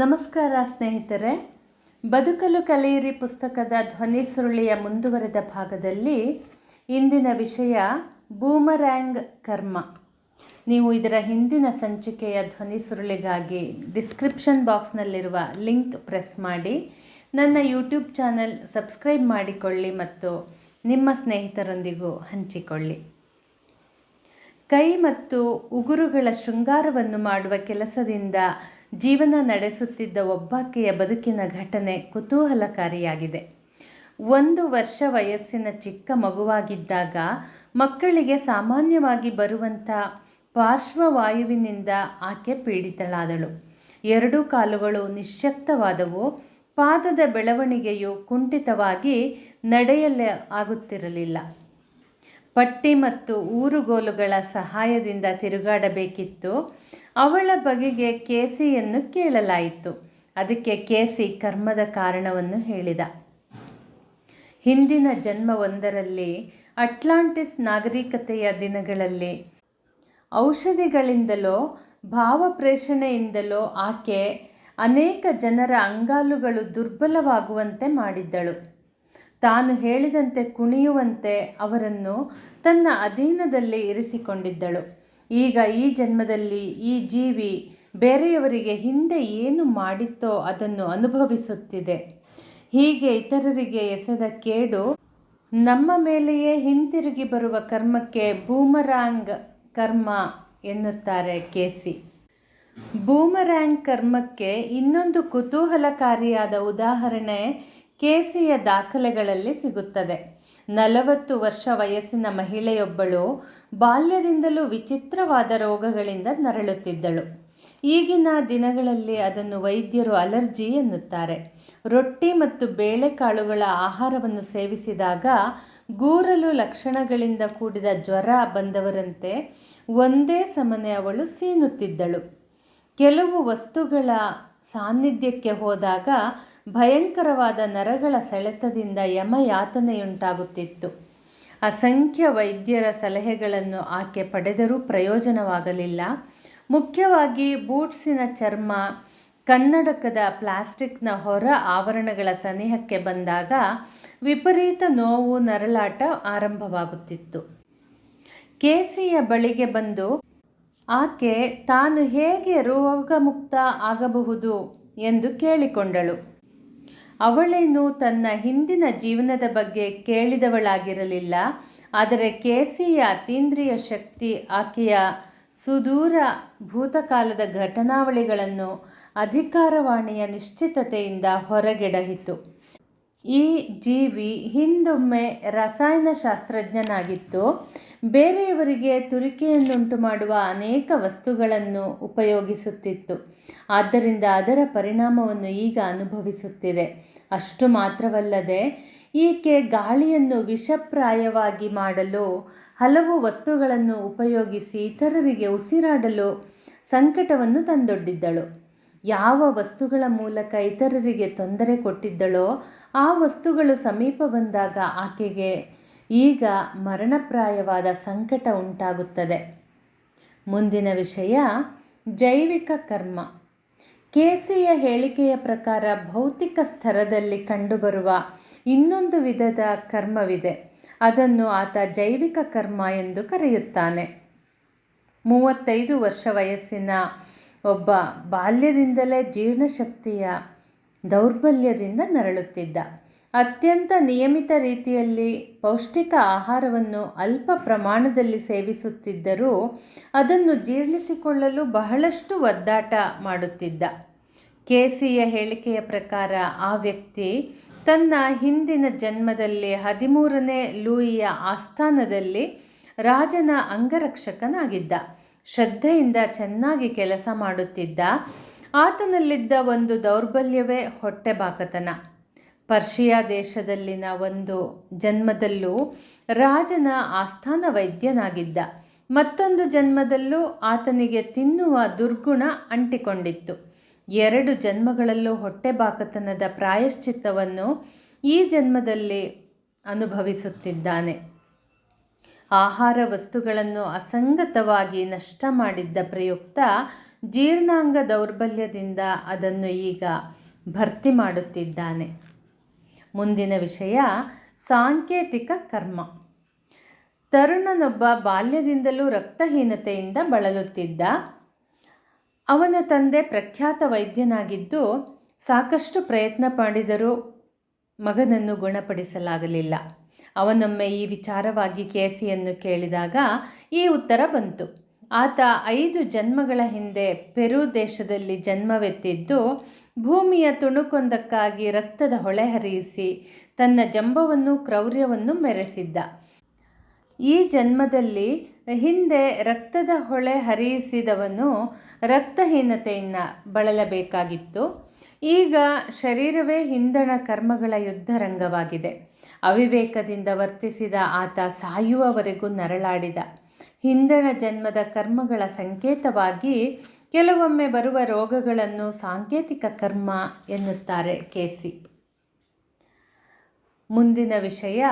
ನಮಸ್ಕಾರ ಸ್ನೇಹಿತರೆ. ಬದುಕಲು ಕಲಿಯಿರಿ ಪುಸ್ತಕದ ಧ್ವನಿ ಸುರುಳಿಯ ಮುಂದುವರೆದ ಭಾಗದಲ್ಲಿ ಇಂದಿನ ವಿಷಯ ಬೂಮರ್ಯಾಂಗ್ ಕರ್ಮ. ನೀವು ಇದರ ಹಿಂದಿನ ಸಂಚಿಕೆಯ ಧ್ವನಿ ಸುರುಳಿಗಾಗಿ ಡಿಸ್ಕ್ರಿಪ್ಷನ್ ಬಾಕ್ಸ್ನಲ್ಲಿರುವ ಲಿಂಕ್ ಪ್ರೆಸ್ ಮಾಡಿ, ನನ್ನ ಯೂಟ್ಯೂಬ್ ಚಾನಲ್ ಸಬ್ಸ್ಕ್ರೈಬ್ ಮಾಡಿಕೊಳ್ಳಿ ಮತ್ತು ನಿಮ್ಮ ಸ್ನೇಹಿತರೊಂದಿಗೂ ಹಂಚಿಕೊಳ್ಳಿ. ಕೈ ಮತ್ತು ಉಗುರುಗಳ ಶೃಂಗಾರವನ್ನು ಮಾಡುವ ಕೆಲಸದಿಂದ ಜೀವನ ನಡೆಸುತ್ತಿದ್ದ ಒಬ್ಬಾಕೆಯ ಬದುಕಿನ ಘಟನೆ ಕುತೂಹಲಕಾರಿಯಾಗಿದೆ. ಒಂದು ವರ್ಷ ವಯಸ್ಸಿನ ಚಿಕ್ಕ ಮಗುವಾಗಿದ್ದಾಗ ಮಕ್ಕಳಿಗೆ ಸಾಮಾನ್ಯವಾಗಿ ಬರುವಂಥ ಪಾರ್ಶ್ವವಾಯುವಿನಿಂದ ಆಕೆ ಪೀಡಿತಳಾದಳು. ಎರಡೂ ಕಾಲುಗಳು ನಿಶ್ಶಕ್ತವಾದವು ಪಾದದ ಬೆಳವಣಿಗೆಯು ಕುಂಠಿತವಾಗಿ ನಡೆಯಲೇ ಆಗುತ್ತಿರಲಿಲ್ಲ. ಪಟ್ಟಿ ಮತ್ತು ಊರುಗೋಲುಗಳ ಸಹಾಯದಿಂದ ತಿರುಗಾಡಬೇಕಿತ್ತು. ಅವಳ ಬಗೆಗೆ ಕೇಸಿಯನ್ನು ಕೇಳಲಾಯಿತು. ಅದಕ್ಕೆ ಕೇಸಿ ಕರ್ಮದ ಕಾರಣವನ್ನು ಹೇಳಿದ. ಹಿಂದಿನ ಜನ್ಮವೊಂದರಲ್ಲಿ ಅಟ್ಲಾಂಟಿಸ್ ನಾಗರಿಕತೆಯ ದಿನಗಳಲ್ಲಿ ಔಷಧಿಗಳಿಂದಲೋ, ಭಾವಪ್ರೇಷಣೆಯಿಂದಲೋ ಆಕೆ ಅನೇಕ ಜನರ ಅಂಗಾಲುಗಳು ದುರ್ಬಲವಾಗುವಂತೆ ಮಾಡಿದ್ದಳು. ತಾನು ಹೇಳಿದಂತೆ ಕುಣಿಯುವಂತೆ ಅವರನ್ನು ತನ್ನ ಅಧೀನದಲ್ಲಿ ಇರಿಸಿಕೊಂಡಿದ್ದಳು. ಈಗ ಈ ಜನ್ಮದಲ್ಲಿ ಈ ಜೀವಿ ಬೇರೆಯವರಿಗೆ ಹಿಂದೆ ಏನು ಮಾಡಿತ್ತೋ ಅದನ್ನು ಅನುಭವಿಸುತ್ತಿದೆ. ಹೀಗೆ ಇತರರಿಗೆ ಎಸೆದ ಕೇಡು ನಮ್ಮ ಮೇಲೆಯೇ ಹಿಂತಿರುಗಿ ಬರುವ ಕರ್ಮಕ್ಕೆ ಬೂಮರಾಂಗ್ ಕರ್ಮ ಎನ್ನುತ್ತಾರೆ ಕೇಸಿ. ಬೂಮರಾಂಗ್ ಕರ್ಮಕ್ಕೆ ಇನ್ನೊಂದು ಕುತೂಹಲಕಾರಿಯಾದ ಉದಾಹರಣೆ ಕೇಸಿಯ ದಾಖಲೆಗಳಲ್ಲಿ ಸಿಗುತ್ತದೆ. ನಲವತ್ತು ವರ್ಷ ವಯಸ್ಸಿನ ಮಹಿಳೆಯೊಬ್ಬಳು ಬಾಲ್ಯದಿಂದಲೂ ವಿಚಿತ್ರವಾದ ರೋಗಗಳಿಂದ ನರಳುತ್ತಿದ್ದಳು. ಈಗಿನ ದಿನಗಳಲ್ಲಿ ಅದನ್ನು ವೈದ್ಯರು ಅಲರ್ಜಿ ಎನ್ನುತ್ತಾರೆ. ರೊಟ್ಟಿ ಮತ್ತು ಬೇಳೆಕಾಳುಗಳ ಆಹಾರವನ್ನು ಸೇವಿಸಿದಾಗ ಗೂರಲು ಲಕ್ಷಣಗಳಿಂದ ಕೂಡಿದ ಜ್ವರ ಬಂದವರಂತೆ ಒಂದೇ ಸಮನೆ ಅವಳು ಸೀನುತ್ತಿದ್ದಳು. ಕೆಲವು ವಸ್ತುಗಳ ಸಾನ್ನಿಧ್ಯಕ್ಕೆ ಹೋದಾಗ ಭಯಂಕರವಾದ ನರಗಳ ಸೆಳೆತದಿಂದ ಯಮಯಾತನೆಯುಂಟಾಗುತ್ತಿತ್ತು. ಅಸಂಖ್ಯ ವೈದ್ಯರ ಸಲಹೆಗಳನ್ನು ಆಕೆ ಪಡೆದರೂ ಪ್ರಯೋಜನವಾಗಲಿಲ್ಲ. ಮುಖ್ಯವಾಗಿ ಬೂಟ್ಸಿನ ಚರ್ಮ, ಕನ್ನಡಕದ ಪ್ಲಾಸ್ಟಿಕ್ನ ಹೊರ ಆವರಣಗಳ ಸನಿಹಕ್ಕೆ ಬಂದಾಗ ವಿಪರೀತ ನೋವು, ನರಳಾಟ ಆರಂಭವಾಗುತ್ತಿತ್ತು. ಕೇಸಿಯ ಬಳಿಗೆ ಬಂದು, ಆಕೆ ತಾನು ಹೇಗೆ ರೋಗಮುಕ್ತ ಆಗಬಹುದು? ಎಂದು ಕೇಳಿಕೊಂಡಳು. ಅವಳೇನು ತನ್ನ ಹಿಂದಿನ ಜೀವನದ ಬಗ್ಗೆ ಕೇಳಿದವಳಾಗಿರಲಿಲ್ಲ, ಆದರೆ ಕೇಸಿಯ ಅತೀಂದ್ರಿಯ ಶಕ್ತಿ ಆಕೆಯ ಸುದೂರ ಭೂತಕಾಲದ ಘಟನಾವಳಿಗಳನ್ನು ಅಧಿಕಾರವಾಣಿಯ ನಿಶ್ಚಿತತೆಯಿಂದ ಹೊರಗೆಡಹಿತು. ಈ ಜೀವಿ ಹಿಂದೊಮ್ಮೆ ರಸಾಯನಶಾಸ್ತ್ರಜ್ಞನಾಗಿತ್ತು. ಬೇರೆಯವರಿಗೆ ತುರಿಕೆಯನ್ನುಂಟು ಮಾಡುವ ಅನೇಕ ವಸ್ತುಗಳನ್ನು ಉಪಯೋಗಿಸುತ್ತಿತ್ತು. ಆದ್ದರಿಂದ ಅದರ ಪರಿಣಾಮವನ್ನು ಈಗ ಅನುಭವಿಸುತ್ತಿದೆ. ಅಷ್ಟು ಮಾತ್ರವಲ್ಲದೆ ಈಕೆ ಗಾಳಿಯನ್ನು ವಿಷಪ್ರಾಯವಾಗಿ ಮಾಡಲು, ಹಲವು ವಸ್ತುಗಳನ್ನು ಉಪಯೋಗಿಸಿ ಇತರರಿಗೆ ಉಸಿರಾಡಲು ಸಂಕಟವನ್ನು ತಂದೊಡ್ಡಿದ್ದಳು. ಯಾವ ವಸ್ತುಗಳ ಮೂಲಕ ಇತರರಿಗೆ ತೊಂದರೆ ಕೊಟ್ಟಿದ್ದಳೋ, ಆ ವಸ್ತುಗಳು ಸಮೀಪ ಬಂದಾಗ ಆಕೆಗೆ ಈಗ ಮರಣಪ್ರಾಯವಾದ ಸಂಕಟ ಉಂಟಾಗುತ್ತದೆ. ಮುಂದಿನ ವಿಷಯ ಜೈವಿಕ ಕರ್ಮ. ಕೇಸಿಯ ಹೇಳಿಕೆಯ ಪ್ರಕಾರ ಭೌತಿಕ ಸ್ತರದಲ್ಲಿ ಕಂಡುಬರುವ ಇನ್ನೊಂದು ವಿಧದ ಕರ್ಮವಿದೆ. ಅದನ್ನು ಆತ ಜೈವಿಕ ಕರ್ಮ ಎಂದು ಕರೆಯುತ್ತಾನೆ. ಮೂವತ್ತೈದು ವರ್ಷ ವಯಸ್ಸಿನ ಒಬ್ಬ ಬಾಲ್ಯದಿಂದಲೇ ಜೀರ್ಣಶಕ್ತಿಯ ದೌರ್ಬಲ್ಯದಿಂದ ನರಳುತ್ತಿದ್ದ. ಅತ್ಯಂತ ನಿಯಮಿತ ರೀತಿಯಲ್ಲಿ ಪೌಷ್ಟಿಕ ಆಹಾರವನ್ನು ಅಲ್ಪ ಪ್ರಮಾಣದಲ್ಲಿ ಸೇವಿಸುತ್ತಿದ್ದರೂ ಅದನ್ನು ಜೀರ್ಣಿಸಿಕೊಳ್ಳಲು ಬಹಳಷ್ಟು ಒದ್ದಾಟ ಮಾಡುತ್ತಿದ್ದ. ಕೇಸಿಯ ಹೇಳಿಕೆಯ ಪ್ರಕಾರ ಆ ವ್ಯಕ್ತಿ ತನ್ನ ಹಿಂದಿನ ಜನ್ಮದಲ್ಲಿ ಹದಿಮೂರನೇ ಲೂಯಿಯ ಆಸ್ಥಾನದಲ್ಲಿ ರಾಜನ ಅಂಗರಕ್ಷಕನಾಗಿದ್ದ. ಶ್ರದ್ಧೆಯಿಂದ ಚೆನ್ನಾಗಿ ಕೆಲಸ ಮಾಡುತ್ತಿದ್ದ. ಆತನಲ್ಲಿದ್ದ ಒಂದು ದೌರ್ಬಲ್ಯವೇ ಹೊಟ್ಟೆಬಾಕತನ. ಪರ್ಷಿಯಾ ದೇಶದಲ್ಲಿನ ಒಂದು ಜನ್ಮದಲ್ಲೂ ರಾಜನ ಆಸ್ಥಾನ ವೈದ್ಯನಾಗಿದ್ದ. ಮತ್ತೊಂದು ಜನ್ಮದಲ್ಲೂ ಆತನಿಗೆ ತಿನ್ನುವ ದುರ್ಗುಣ ಅಂಟಿಕೊಂಡಿತ್ತು. ಎರಡು ಜನ್ಮಗಳಲ್ಲೂ ಹೊಟ್ಟೆಬಾಕತನದ ಪ್ರಾಯಶ್ಚಿತ್ತವನ್ನು ಈ ಜನ್ಮದಲ್ಲಿ ಅನುಭವಿಸುತ್ತಿದ್ದಾನೆ. ಆಹಾರ ವಸ್ತುಗಳನ್ನು ಅಸಂಗತವಾಗಿ ನಷ್ಟ ಮಾಡಿದ್ದ ಪ್ರಯುಕ್ತ ಜೀರ್ಣಾಂಗ ದೌರ್ಬಲ್ಯದಿಂದ ಅದನ್ನು ಈಗ ಭರ್ತಿ ಮಾಡುತ್ತಿದ್ದಾನೆ. ಮುಂದಿನ ವಿಷಯ, ಸಾಂಕೇತಿಕ ಕರ್ಮ. ತರುಣನೊಬ್ಬ ಬಾಲ್ಯದಿಂದಲೂ ರಕ್ತಹೀನತೆಯಿಂದ ಬಳಲುತ್ತಿದ್ದ, ಅವನ ತಂದೆ ಪ್ರಖ್ಯಾತ ವೈದ್ಯನಾಗಿದ್ದು, ಸಾಕಷ್ಟು ಪ್ರಯತ್ನ ಮಾಡಿದರೂ ಮಗನನ್ನು ಗುಣಪಡಿಸಲಾಗಲಿಲ್ಲ. ಅವನೊಮ್ಮೆ ಈ ವಿಚಾರವಾಗಿ ಕೇಸಿಯನ್ನು ಕೇಳಿದಾಗ ಈ ಉತ್ತರ ಬಂತು. ಆತ ಐದು ಜನ್ಮಗಳ ಹಿಂದೆ ಪೆರು ದೇಶದಲ್ಲಿ ಜನ್ಮವೆತ್ತಿದ್ದು ಭೂಮಿಯ ತುಣುಕೊಂದಕ್ಕಾಗಿ ರಕ್ತದ ಹೊಳೆ ಹರಿಯಿಸಿ ತನ್ನ ಜಂಬವನ್ನು ಕ್ರೌರ್ಯವನ್ನು ಮೆರೆಸಿದ್ದ. ಈ ಜನ್ಮದಲ್ಲಿ ಹಿಂದೆ ರಕ್ತದ ಹೊಳೆ ಹರಿಯಿಸಿದವನು ರಕ್ತಹೀನತೆಯನ್ನು ಬಳಲಬೇಕಾಗಿತ್ತು. ಈಗ ಶರೀರವೇ ಹಿಂದಣ ಕರ್ಮಗಳ ಯುದ್ಧ ರಂಗವಾಗಿದೆ ಅವಿವೇಕದಿಂದ ವರ್ತಿಸಿದ ಆತ ಸಾಯುವವರೆಗೂ ನರಳಾಡಿದ. ಹಿಂದಣ ಜನ್ಮದ ಕರ್ಮಗಳ ಸಂಕೇತವಾಗಿ ಕೆಲವೊಮ್ಮೆ ಬರುವ ರೋಗಗಳನ್ನು ಸಾಂಕೇತಿಕ ಕರ್ಮ ಎನ್ನುತ್ತಾರೆ ಕೇಸಿ. ಮುಂದಿನ ವಿಷಯ,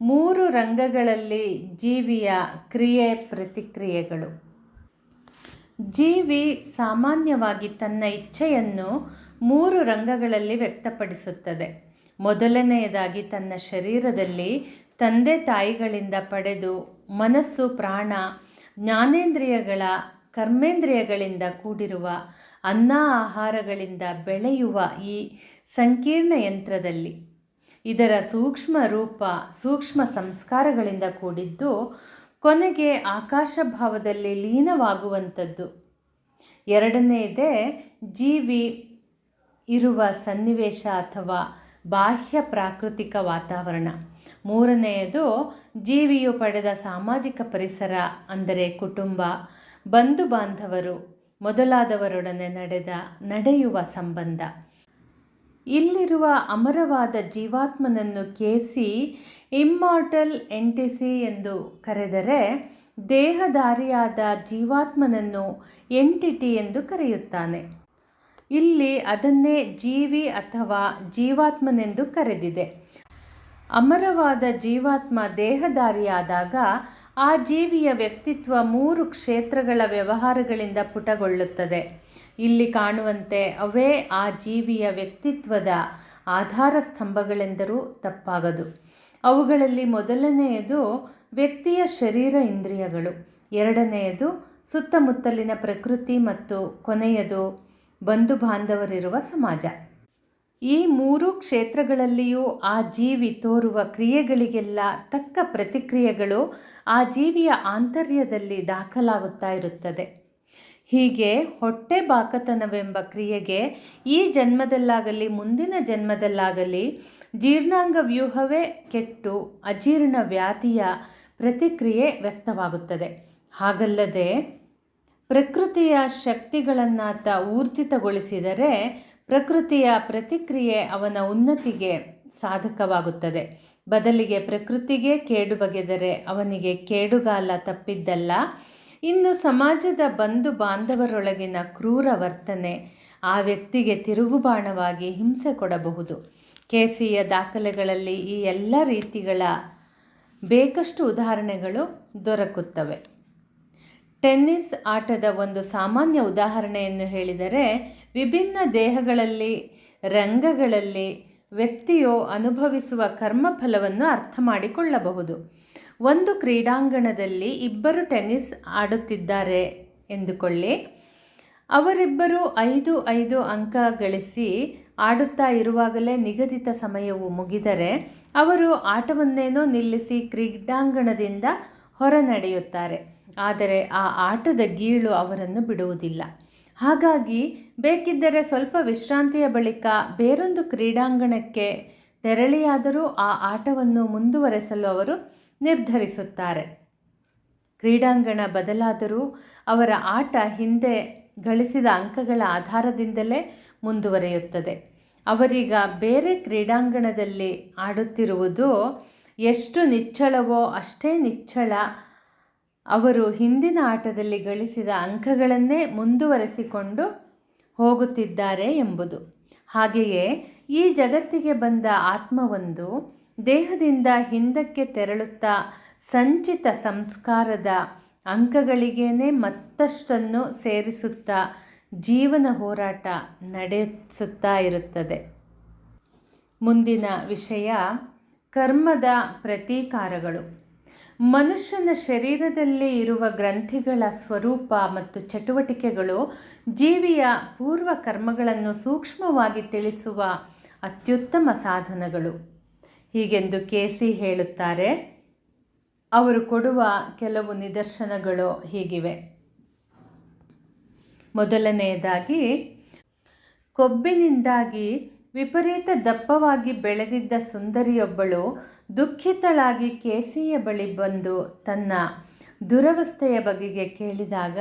ಮೂರು ರಂಗಗಳಲ್ಲಿ ಜೀವಿಯ ಕ್ರಿಯೆ ಪ್ರತಿಕ್ರಿಯೆಗಳು. ಜೀವಿ ಸಾಮಾನ್ಯವಾಗಿ ತನ್ನ ಇಚ್ಛೆಯನ್ನು ಮೂರು ರಂಗಗಳಲ್ಲಿ ವ್ಯಕ್ತಪಡಿಸುತ್ತದೆ. ಮೊದಲನೆಯದಾಗಿ ತನ್ನ ಶರೀರದಲ್ಲಿ ತಂದೆ ತಾಯಿಗಳಿಂದ ಪಡೆದು ಮನಸ್ಸು ಪ್ರಾಣ ಜ್ಞಾನೇಂದ್ರಿಯಗಳ ಕರ್ಮೇಂದ್ರಿಯಗಳಿಂದ ಕೂಡಿರುವ, ಅನ್ನ ಆಹಾರಗಳಿಂದ ಬೆಳೆಯುವ ಈ ಸಂಕೀರ್ಣ ಯಂತ್ರದಲ್ಲಿ ಇದರ ಸೂಕ್ಷ್ಮ ರೂಪ, ಸೂಕ್ಷ್ಮ ಸಂಸ್ಕಾರಗಳಿಂದ ಕೂಡಿದ್ದು ಕೊನೆಗೆ ಆಕಾಶ ಭಾವದಲ್ಲಿ ಲೀನವಾಗುವಂಥದ್ದು. ಎರಡನೆಯದೇ ಜೀವಿ ಇರುವ ಸನ್ನಿವೇಶ ಅಥವಾ ಬಾಹ್ಯ ಪ್ರಾಕೃತಿಕ ವಾತಾವರಣ. ಮೂರನೆಯದು ಜೀವಿಯು ಪಡೆದ ಸಾಮಾಜಿಕ ಪರಿಸರ, ಅಂದರೆ ಕುಟುಂಬ ಬಂಧು ಬಾಂಧವರು ಮೊದಲಾದವರೊಡನೆ ನಡೆದ ನಡೆಯುವ ಸಂಬಂಧ. ಇಲ್ಲಿರುವ ಅಮರವಾದ ಜೀವಾತ್ಮನನ್ನು ಕೇಸಿ ಇಮ್ಮಾರ್ಟಲ್ ಎಂಟಿಸಿ ಎಂದು ಕರೆದರೆ ದೇಹಧಾರಿಯಾದ ಜೀವಾತ್ಮನನ್ನು ಎಂಟಿಟಿ ಎಂದು ಕರೆಯುತ್ತಾನೆ. ಇಲ್ಲಿ ಅದನ್ನೇ ಜೀವಿ ಅಥವಾ ಜೀವಾತ್ಮನೆಂದು ಕರೆದಿದೆ. ಅಮರವಾದ ಜೀವಾತ್ಮ ದೇಹಧಾರಿಯಾದಾಗ ಆ ಜೀವಿಯ ವ್ಯಕ್ತಿತ್ವ ಮೂರು ಕ್ಷೇತ್ರಗಳ ವ್ಯವಹಾರಗಳಿಂದ ಪುಟಗೊಳ್ಳುತ್ತದೆ. ಇಲ್ಲಿ ಕಾಣುವಂತೆ ಅವೇ ಆ ಜೀವಿಯ ವ್ಯಕ್ತಿತ್ವದ ಆಧಾರ ಸ್ತಂಭಗಳೆಂದರೂ ತಪ್ಪಾಗದು. ಅವುಗಳಲ್ಲಿ ಮೊದಲನೆಯದು ವ್ಯಕ್ತಿಯ ಶರೀರ ಇಂದ್ರಿಯಗಳು. ಎರಡನೆಯದು ಸುತ್ತಮುತ್ತಲಿನ ಪ್ರಕೃತಿ ಮತ್ತು ಕೊನೆಯದು ಬಂಧು ಬಾಂಧವರಿರುವ ಸಮಾಜ. ಈ ಮೂರು ಕ್ಷೇತ್ರಗಳಲ್ಲಿಯೂ ಆ ಜೀವಿ ತೋರುವ ಕ್ರಿಯೆಗಳಿಗೆಲ್ಲ ತಕ್ಕ ಪ್ರತಿಕ್ರಿಯೆಗಳು ಆ ಜೀವಿಯ ಆಂತರ್ಯದಲ್ಲಿ ದಾಖಲಾಗುತ್ತಾ ಇರುತ್ತದೆ. ಹೀಗೆ ಹೊಟ್ಟೆ ಬಾಕತನವೆಂಬ ಕ್ರಿಯೆಗೆ ಈ ಜನ್ಮದಲ್ಲಾಗಲಿ, ಮುಂದಿನ ಜನ್ಮದಲ್ಲಾಗಲಿ ಜೀರ್ಣಾಂಗ ವ್ಯೂಹವೇ ಕೆಟ್ಟು ಅಜೀರ್ಣ ವ್ಯಾಧಿಯ ಪ್ರತಿಕ್ರಿಯೆ ವ್ಯಕ್ತವಾಗುತ್ತದೆ. ಹಾಗಲ್ಲದೆ ಪ್ರಕೃತಿಯ ಶಕ್ತಿಗಳನ್ನಾತ ಊರ್ಜಿತಗೊಳಿಸಿದರೆ ಪ್ರಕೃತಿಯ ಪ್ರತಿಕ್ರಿಯೆ ಅವನ ಉನ್ನತಿಗೆ ಸಾಧಕವಾಗುತ್ತದೆ. ಬದಲಿಗೆ ಪ್ರಕೃತಿಗೆ ಕೇಡು ಬಗೆದರೆ ಅವನಿಗೆ ಕೇಡುಗಾಲ ತಪ್ಪಿದ್ದಲ್ಲ. ಇನ್ನು ಸಮಾಜದ ಬಂಧು ಬಾಂಧವರೊಳಗಿನ ಕ್ರೂರ ವರ್ತನೆ ಆ ವ್ಯಕ್ತಿಗೆ ತಿರುಗುಬಾಣವಾಗಿ ಹಿಂಸೆ ಕೊಡಬಹುದು. ಕೆಸಿಯ ದಾಖಲೆಗಳಲ್ಲಿ ಈ ಎಲ್ಲ ರೀತಿಗಳ ಬೇಕಷ್ಟು ಉದಾಹರಣೆಗಳು ದೊರಕುತ್ತವೆ. ಟೆನ್ನಿಸ್ ಆಟದ ಒಂದು ಸಾಮಾನ್ಯ ಉದಾಹರಣೆಯನ್ನು ಹೇಳಿದರೆ, ವಿಭಿನ್ನ ದೇಹಗಳಲ್ಲಿ, ರಂಗಗಳಲ್ಲಿ ವ್ಯಕ್ತಿಯು ಅನುಭವಿಸುವ ಕರ್ಮಫಲವನ್ನು ಅರ್ಥ ಮಾಡಿಕೊಳ್ಳಬಹುದು ಒಂದು ಕ್ರೀಡಾಂಗಣದಲ್ಲಿ ಇಬ್ಬರು ಟೆನ್ನಿಸ್ ಆಡುತ್ತಿದ್ದಾರೆ ಎಂದುಕೊಳ್ಳಿ. ಅವರಿಬ್ಬರು ಐದು ಐದು ಅಂಕ ಗಳಿಸಿ ಆಡುತ್ತಾ ಇರುವಾಗಲೇ ನಿಗದಿತ ಸಮಯವು ಮುಗಿದರೆ ಅವರು ಆಟವನ್ನೇನೋ ನಿಲ್ಲಿಸಿ ಕ್ರೀಡಾಂಗಣದಿಂದ ಹೊರ ನಡೆಯುತ್ತಾರೆ ಆದರೆ ಆ ಆಟದ ಗೀಳು ಅವರನ್ನು ಬಿಡುವುದಿಲ್ಲ. ಹಾಗಾಗಿ ಬೇಕಿದ್ದರೆ ಸ್ವಲ್ಪ ವಿಶ್ರಾಂತಿಯ ಬಳಿಕ ಬೇರೊಂದು ಕ್ರೀಡಾಂಗಣಕ್ಕೆ ತೆರಳಿಯಾದರೂ ಆ ಆಟವನ್ನು ಮುಂದುವರೆಸಲು ಅವರು ನಿರ್ಧರಿಸುತ್ತಾರೆ. ಕ್ರೀಡಾಂಗಣ ಬದಲಾದರೂ ಅವರ ಆಟ ಹಿಂದೆ ಗಳಿಸಿದ ಅಂಕಗಳ ಆಧಾರದಿಂದಲೇ ಮುಂದುವರಿಯುತ್ತದೆ. ಅವರೀಗ ಬೇರೆ ಕ್ರೀಡಾಂಗಣದಲ್ಲಿ ಆಡುತ್ತಿರುವುದು ಎಷ್ಟು ನಿಚ್ಚಳವೋ ಅಷ್ಟೇ ನಿಚ್ಚಳ ಅವರು ಹಿಂದಿನ ಆಟದಲ್ಲಿ ಗಳಿಸಿದ ಅಂಕಗಳನ್ನೇ ಮುಂದುವರೆಸಿಕೊಂಡು ಹೋಗುತ್ತಿದ್ದಾರೆ ಎಂಬುದು. ಹಾಗೆಯೇ ಈ ಜಗತ್ತಿಗೆ ಬಂದ ಆತ್ಮವೊಂದು ದೇಹದಿಂದ ಹಿಂದಕ್ಕೆ ತೆರಳುತ್ತಾ ಸಂಚಿತ ಸಂಸ್ಕಾರದ ಅಂಕಗಳಿಗೇನೆ ಮತ್ತಷ್ಟನ್ನು ಸೇರಿಸುತ್ತಾ ಜೀವನ ಹೋರಾಟ ನಡೆಸುತ್ತಾ ಇರುತ್ತದೆ. ಮುಂದಿನ ವಿಷಯ ಕರ್ಮದ ಪ್ರತೀಕಾರಗಳು. ಮನುಷ್ಯನ ಶರೀರದಲ್ಲಿ ಇರುವ ಗ್ರಂಥಿಗಳ ಸ್ವರೂಪ ಮತ್ತು ಚಟುವಟಿಕೆಗಳು ಜೀವಿಯ ಪೂರ್ವ ಕರ್ಮಗಳನ್ನು ಸೂಕ್ಷ್ಮವಾಗಿ ತಿಳಿಸುವ ಅತ್ಯುತ್ತಮ ಸಾಧನಗಳು. ಹೀಗೆಂದು ಕೆಸಿ ಹೇಳುತ್ತಾರೆ, ಅವರು ಕೊಡುವ ಕೆಲವು ನಿದರ್ಶನಗಳು ಹೀಗಿವೆ. ಮೊದಲನೆಯದಾಗಿ, ಕೊಬ್ಬಿನಿಂದಾಗಿ ವಿಪರೀತ ದಪ್ಪವಾಗಿ ಬೆಳೆದಿದ್ದ ಸುಂದರಿಯೊಬ್ಬಳು ದುಃಖಿತಳಾಗಿ ಕೇಸಿಯ ಬಳಿ ಬಂದು ತನ್ನ ದುರವಸ್ಥೆಯ ಬಗೆಗೆ ಕೇಳಿದಾಗ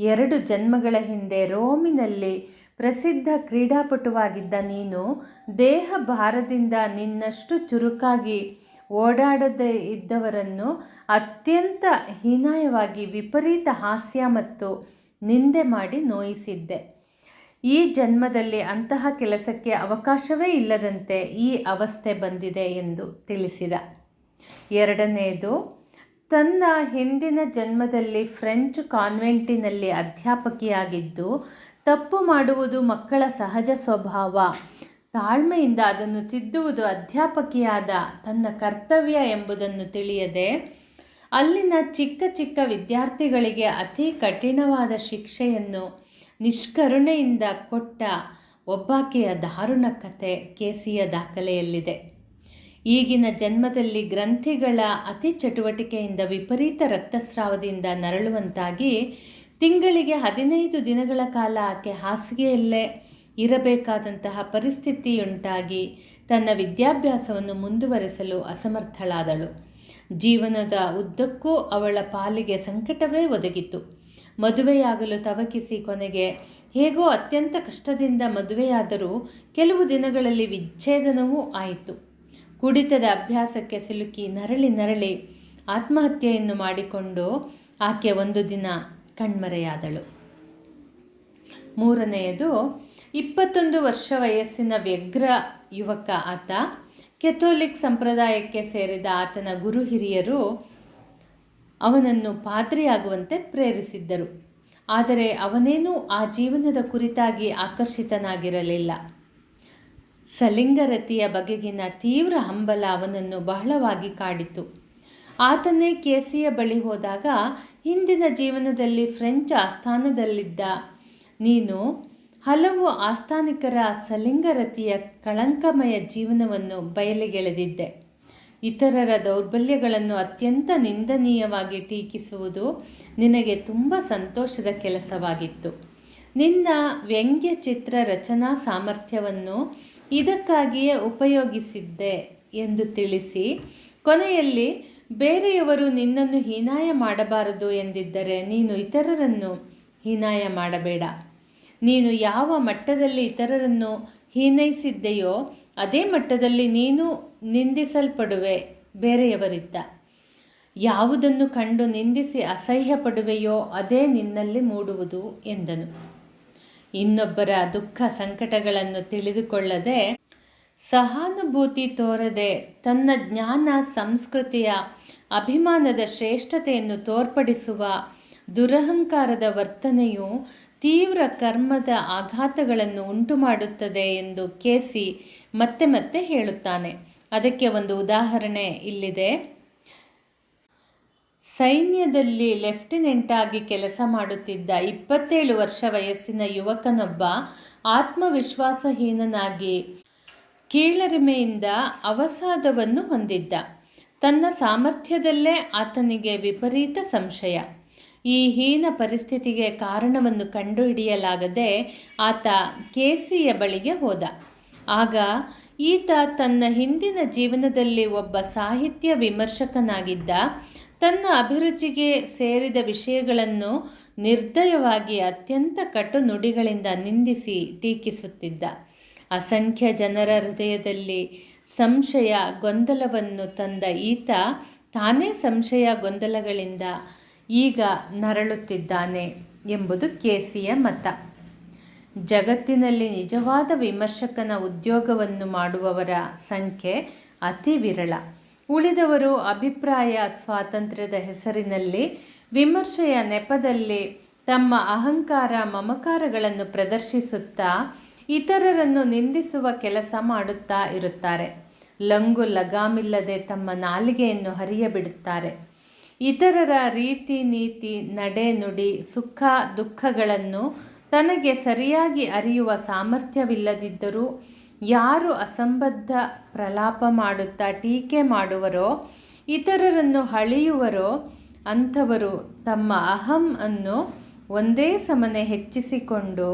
ಎರಡು ಜನ್ಮಗಳ ಹಿಂದೆ ರೋಮಿನಲ್ಲಿ ಪ್ರಸಿದ್ಧ ಕ್ರೀಡಾಪಟುವಾಗಿದ್ದ ನೀನು ದೇಹ ಭಾರದಿಂದ ನಿನ್ನಷ್ಟು ಚುರುಕಾಗಿ ಓಡಾಡದೇ ಇದ್ದವರನ್ನು ಅತ್ಯಂತ ಹೀನಾಯವಾಗಿ ವಿಪರೀತ ಹಾಸ್ಯ ಮತ್ತು ನಿಂದೆ ಮಾಡಿ ನೋಯಿಸಿದ್ದೆ. ಈ ಜನ್ಮದಲ್ಲಿ ಅಂತಹ ಕೆಲಸಕ್ಕೆ ಅವಕಾಶವೇ ಇಲ್ಲದಂತೆ ಈ ಅವಸ್ಥೆ ಬಂದಿದೆ ಎಂದು ತಿಳಿಸಿದ. ಎರಡನೆಯದು ತನ್ನ ಹಿಂದಿನ ಜನ್ಮದಲ್ಲಿ ಫ್ರೆಂಚ್ ಕಾನ್ವೆಂಟಿನಲ್ಲಿ ಅಧ್ಯಾಪಕಿಯಾಗಿದ್ದು, ತಪ್ಪು ಮಾಡುವುದು ಮಕ್ಕಳ ಸಹಜ ಸ್ವಭಾವ. ತಾಳ್ಮೆಯಿಂದ ಅದನ್ನು ತಿದ್ದುವುದು ಅಧ್ಯಾಪಕಿಯಾದ ತನ್ನ ಕರ್ತವ್ಯ ಎಂಬುದನ್ನು ತಿಳಿಯದೆ, ಅಲ್ಲಿನ ಚಿಕ್ಕ ಚಿಕ್ಕ ವಿದ್ಯಾರ್ಥಿಗಳಿಗೆ ಅತಿ ಕಠಿಣವಾದ ಶಿಕ್ಷೆಯನ್ನು ನಿಷ್ಕರುಣೆಯಿಂದ ಕೊಟ್ಟ ಒಬ್ಬಾಕೆಯ ದಾರುಣ ಕಥೆ ಕೇಸಿಯ ದಾಖಲೆಯಲ್ಲಿದೆ. ಈಗಿನ ಜನ್ಮದಲ್ಲಿ ಗ್ರಂಥಿಗಳ ಅತಿ ಚಟುವಟಿಕೆಯಿಂದ ವಿಪರೀತ ರಕ್ತಸ್ರಾವದಿಂದ ನರಳುವಂತಾಗಿ ತಿಂಗಳಿಗೆ ಹದಿನೈದು ದಿನಗಳ ಕಾಲ ಆಕೆ ಹಾಸಿಗೆಯಲ್ಲೇ ಇರಬೇಕಾದಂತಹ ಪರಿಸ್ಥಿತಿಯುಂಟಾಗಿ ತನ್ನ ವಿದ್ಯಾಭ್ಯಾಸವನ್ನು ಮುಂದುವರೆಸಲು ಅಸಮರ್ಥಳಾದಳು. ಜೀವನದ ಉದ್ದಕ್ಕೂ ಅವಳ ಪಾಲಿಗೆ ಸಂಕಟವೇ ಒದಗಿತು ಮದುವೆಯಾಗಲು ತವಕಿಸಿ ಕೊನೆಗೆ ಹೇಗೋ ಅತ್ಯಂತ ಕಷ್ಟದಿಂದ ಮದುವೆಯಾದರೂ ಕೆಲವು ದಿನಗಳಲ್ಲಿ ವಿಚ್ಛೇದನವೂ ಆಯಿತು. ಕುಡಿತದ ಅಭ್ಯಾಸಕ್ಕೆ ಸಿಲುಕಿ ನರಳಿ ನರಳಿ ಆತ್ಮಹತ್ಯೆಯನ್ನು ಮಾಡಿಕೊಂಡು ಆಕೆ ಒಂದು ದಿನ ಕಣ್ಮರೆಯಾದಳು. ಮೂರನೆಯದು, ಇಪ್ಪತ್ತೊಂದು ವರ್ಷ ವಯಸ್ಸಿನ ವ್ಯಗ್ರ ಯುವಕ ಆತ ಕೆಥೋಲಿಕ್ ಸಂಪ್ರದಾಯಕ್ಕೆ ಸೇರಿದ ಆತನ ಗುರು ಹಿರಿಯರು ಅವನನ್ನು ಪಾದ್ರಿಯಾಗುವಂತೆ ಪ್ರೇರಿಸಿದ್ದರು. ಆದರೆ ಅವನೇನೂ ಆ ಜೀವನದ ಕುರಿತಾಗಿ ಆಕರ್ಷಿತನಾಗಿರಲಿಲ್ಲ. ಸಲಿಂಗರತಿಯ ಬಗೆಗಿನ ತೀವ್ರ ಹಂಬಲ ಅವನನ್ನು ಬಹಳವಾಗಿ ಕಾಡಿತು. ಆತನೇ ಕೇಸಿಯ ಬಳಿ ಹೋದಾಗ, ಹಿಂದಿನ ಜೀವನದಲ್ಲಿ ಫ್ರೆಂಚ್ ಆಸ್ಥಾನದಲ್ಲಿದ್ದ ನೀನು ಹಲವು ಆಸ್ಥಾನಿಕರ ಸಲಿಂಗರತಿಯ ಕಳಂಕಮಯ ಜೀವನವನ್ನು ಬಯಲಿಗೆಳೆದಿದ್ದೆ. ಇತರರ ದೌರ್ಬಲ್ಯಗಳನ್ನು ಅತ್ಯಂತ ನಿಂದನೀಯವಾಗಿ ಟೀಕಿಸುವುದು ನಿನಗೆ ತುಂಬ ಸಂತೋಷದ ಕೆಲಸವಾಗಿತ್ತು. ನಿನ್ನ ವ್ಯಂಗ್ಯ ಚಿತ್ರ ರಚನಾ ಸಾಮರ್ಥ್ಯವನ್ನು ಇದಕ್ಕಾಗಿಯೇ ಉಪಯೋಗಿಸಿದ್ದೆ ಎಂದು ತಿಳಿಸಿ, ಕೊನೆಯಲ್ಲಿ ಬೇರೆಯವರು ನಿನ್ನನ್ನು ಹೀನಾಯ ಮಾಡಬಾರದು ಎಂದಿದ್ದರೆ ನೀನು ಇತರರನ್ನು ಹೀನಾಯ ಮಾಡಬೇಡ. ನೀನು ಯಾವ ಮಟ್ಟದಲ್ಲಿ ಇತರರನ್ನು ಹೀನೈಸಿದ್ದೆಯೋ ಅದೇ ಮಟ್ಟದಲ್ಲಿ ನೀನು ನಿಂದಿಸಲ್ಪಡುವೆ, ಬೇರೆಯವರಿದ್ದ. ಯಾವುದನ್ನು ಕಂಡು ನಿಂದಿಸಿ ಅಸಹ್ಯ ಪಡುವೆಯೋ ಅದೇ ನಿನ್ನಲ್ಲಿ ಮೂಡುವುದು ಎಂದನು. ಇನ್ನೊಬ್ಬರ ದುಃಖ ಸಂಕಟಗಳನ್ನು ತಿಳಿದುಕೊಳ್ಳದೆ ಸಹಾನುಭೂತಿ ತೋರದೆ ತನ್ನ ಜ್ಞಾನ, ಸಂಸ್ಕೃತಿಯ ಅಭಿಮಾನದ ಶ್ರೇಷ್ಠತೆಯನ್ನು ತೋರ್ಪಡಿಸುವ ದುರಹಂಕಾರದ ವರ್ತನೆಯು ತೀವ್ರ ಕರ್ಮದ ಆಘಾತಗಳನ್ನು ಉಂಟು ಮಾಡುತ್ತದೆ ಎಂದು ಕೇಸಿ ಮತ್ತೆ ಮತ್ತೆ ಹೇಳುತ್ತಾನೆ. ಅದಕ್ಕೆ ಒಂದು ಉದಾಹರಣೆ ಇಲ್ಲಿದೆ. ಸೈನ್ಯದಲ್ಲಿ ಲೆಫ್ಟಿನೆಂಟ್ ಆಗಿ ಕೆಲಸ ಮಾಡುತ್ತಿದ್ದ ಇಪ್ಪತ್ತೇಳು ವರ್ಷ ವಯಸ್ಸಿನ ಯುವಕನೊಬ್ಬ ಆತ್ಮವಿಶ್ವಾಸಹೀನನಾಗಿ ಕೀಳರಿಮೆಯಿಂದ ಅವಸಾದವನ್ನು ಹೊಂದಿದ್ದ. ತನ್ನ ಸಾಮರ್ಥ್ಯದಲ್ಲೇ ಆತನಿಗೆ ವಿಪರೀತ ಸಂಶಯ. ಈ ಹೀನ ಪರಿಸ್ಥಿತಿಗೆ ಕಾರಣವನ್ನು ಕಂಡುಹಿಡಿಯಲಾಗದೆ ಆತ ಕೇಸಿಯ ಬಳಿಗೆ ಹೋದ. ಆಗ ಈತ ತನ್ನ ಹಿಂದಿನ ಜೀವನದಲ್ಲಿ ಒಬ್ಬ ಸಾಹಿತ್ಯ ವಿಮರ್ಶಕನಾಗಿದ್ದ, ತನ್ನ ಅಭಿರುಚಿಗೆ ಸೇರಿದ ವಿಷಯಗಳನ್ನು ನಿರ್ದಯವಾಗಿ ಅತ್ಯಂತ ಕಟು ನುಡಿಗಳಿಂದ ನಿಂದಿಸಿ ಟೀಕಿಸುತ್ತಿದ್ದ. ಅಸಂಖ್ಯ ಜನರ ಹೃದಯದಲ್ಲಿ ಸಂಶಯ ಗೊಂದಲವನ್ನು ತಂದ ಈತ ತಾನೇ ಸಂಶಯ ಗೊಂದಲಗಳಿಂದ ಈಗ ನರಳುತ್ತಿದ್ದಾನೆ ಎಂಬುದು ಕೆಸಿಯ ಮತ. ಜಗತ್ತಿನಲ್ಲಿ ನಿಜವಾದ ವಿಮರ್ಶಕನ ಉದ್ಯೋಗವನ್ನು ಮಾಡುವವರ ಸಂಖ್ಯೆ ಅತಿ ವಿರಳ. ಉಳಿದವರು ಅಭಿಪ್ರಾಯ ಸ್ವಾತಂತ್ರ್ಯದ ಹೆಸರಿನಲ್ಲಿ, ವಿಮರ್ಶೆಯ ನೆಪದಲ್ಲಿ ತಮ್ಮ ಅಹಂಕಾರ ಮಮಕಾರಗಳನ್ನು ಪ್ರದರ್ಶಿಸುತ್ತಾ ಇತರರನ್ನು ನಿಂದಿಸುವ ಕೆಲಸ ಮಾಡುತ್ತಾ ಇರುತ್ತಾರೆ. ಲಂಗು ಲಗಾಮಿಲ್ಲದೆ ತಮ್ಮ ನಾಲಿಗೆಯನ್ನು ಹರಿಯಬಿಡುತ್ತಾರೆ. ಇತರರ ರೀತಿ ನೀತಿ, ನಡೆ ನುಡಿ, ಸುಖ, ದುಃಖಗಳನ್ನು ತನಗೆ ಸರಿಯಾಗಿ ಅರಿಯುವ ಸಾಮರ್ಥ್ಯವಿಲ್ಲದಿದ್ದರೂ ಯಾರು ಅಸಂಬದ್ಧ ಪ್ರಲಾಪ ಮಾಡುತ್ತಾ ಟೀಕೆ ಮಾಡುವರೋ, ಇತರರನ್ನು ಹಳೆಯುವರೋ ಅಂಥವರು ತಮ್ಮ ಅಹಂ ಅನ್ನು ಒಂದೇ ಸಮನೆ ಹೆಚ್ಚಿಸಿಕೊಂಡು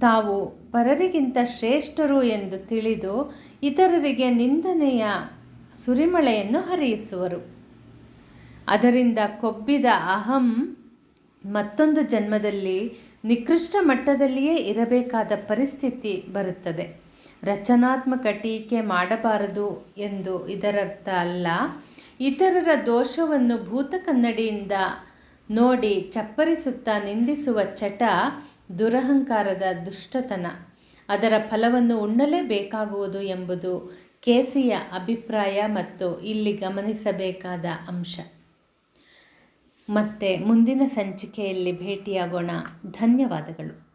ತಾವು ಪರರಿಗಿಂತ ಶ್ರೇಷ್ಠರು ಎಂದು ತಿಳಿದು ಇತರರಿಗೆ ನಿಂದನೆಯ ಸುರಿಮಳೆಯನ್ನು ಹರಿಸುವರು ಅದರಿಂದ ಕೊಬ್ಬಿದ ಅಹಂ ಮತ್ತೊಂದು ಜನ್ಮದಲ್ಲಿ ನಿಕೃಷ್ಟ ಮಟ್ಟದಲ್ಲಿಯೇ ಇರಬೇಕಾದ ಪರಿಸ್ಥಿತಿ ಬರುತ್ತದೆ. ರಚನಾತ್ಮಕ ಟೀಕೆ ಮಾಡಬಾರದು ಎಂದು ಇದರರ್ಥ ಅಲ್ಲ. ಇತರರ ದೋಷವನ್ನು ಭೂತ ಕನ್ನಡಿಯಿಂದ ನೋಡಿ ಚಪ್ಪರಿಸುತ್ತಾ ನಿಂದಿಸುವ ಚಟ ದುರಹಂಕಾರದ ದುಷ್ಟತನ. ಅದರ ಫಲವನ್ನು ಉಣ್ಣಲೇಬೇಕಾಗುವುದು ಎಂಬುದು ಕೇಸಿಯ ಅಭಿಪ್ರಾಯ ಮತ್ತು ಇಲ್ಲಿ ಗಮನಿಸಬೇಕಾದ ಅಂಶ. ಮತ್ತೆ ಮುಂದಿನ ಸಂಚಿಕೆಯಲ್ಲಿ ಭೇಟಿಯಾಗೋಣ. ಧನ್ಯವಾದಗಳು.